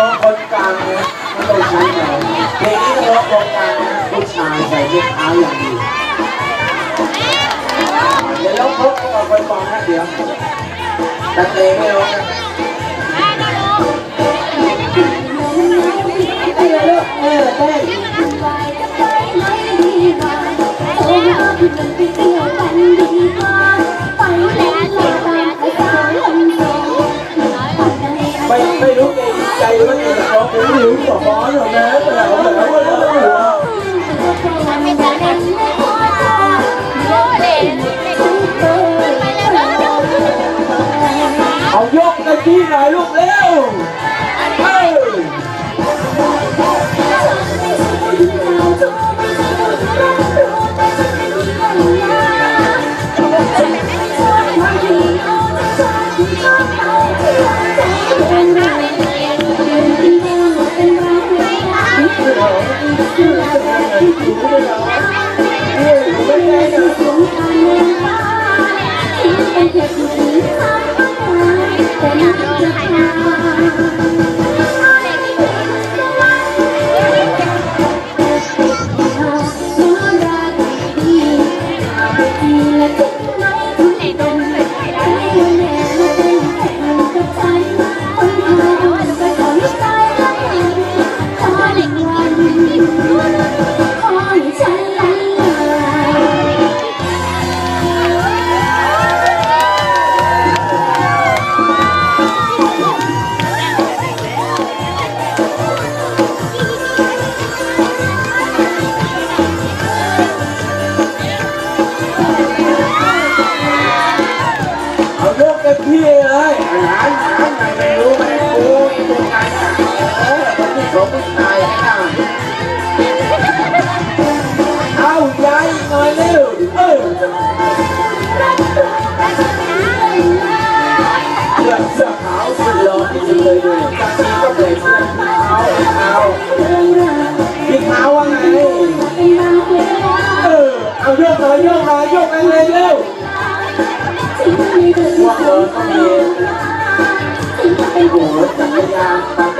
ร้องคนกลางนะมันต้องใช้หน่อยเพลงนี้ต้องร้องคนกลางนะผู้ชายใส่เม็ดเท้าอย่างดีเดี๋ยวร้องพบกับคนฟังนะเดี๋ยวแต่เพลงไม่ร้องนะ เองร้องผมหิวต่อบอลหรอกนะแต่เราแต่ว่าเราหัวเอายกกันที่หน่อยลูกเร็ว เอ ไม่รู้ไม่รู้ตัวงานอะเออคนที่เขาผู้ชายนะเอายายหน่อยเร็วเออเสื้อเสื้อขาวสุดหล่อที่สุดเลยตาทีก็เลยเสื้อ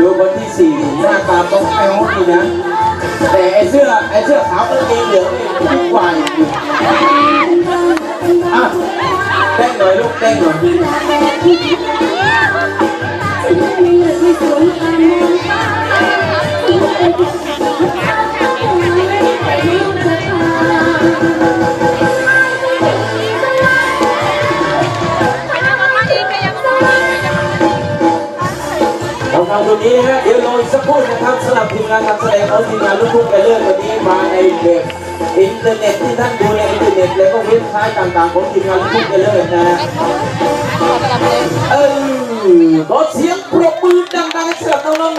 ดูคนที่สี่หน้าตาต้องแอ้วนี่นะ แต่ไอเสื้อไอเสื้อขาวกางเกงเหลืองนี่ยิ่งกว่าอีกอะเต้นหน่อยลูกเต้นหน่อยเร ตรงนี้ฮะเดี๋ยวรออีกสักครู่นะครับสำหรับทีมงานการแสดงของทีมงานลูกทุ่งไปเรื่อยวันนี้มาในแบบอินเทอร์เน็ตที่ท่านดูในอินเทอร์เน็ตแล้วก็เว็บไซต์ต่างๆของทีมงานลูกทุ่งไปเรื่อยนะฮะเออขอเสียง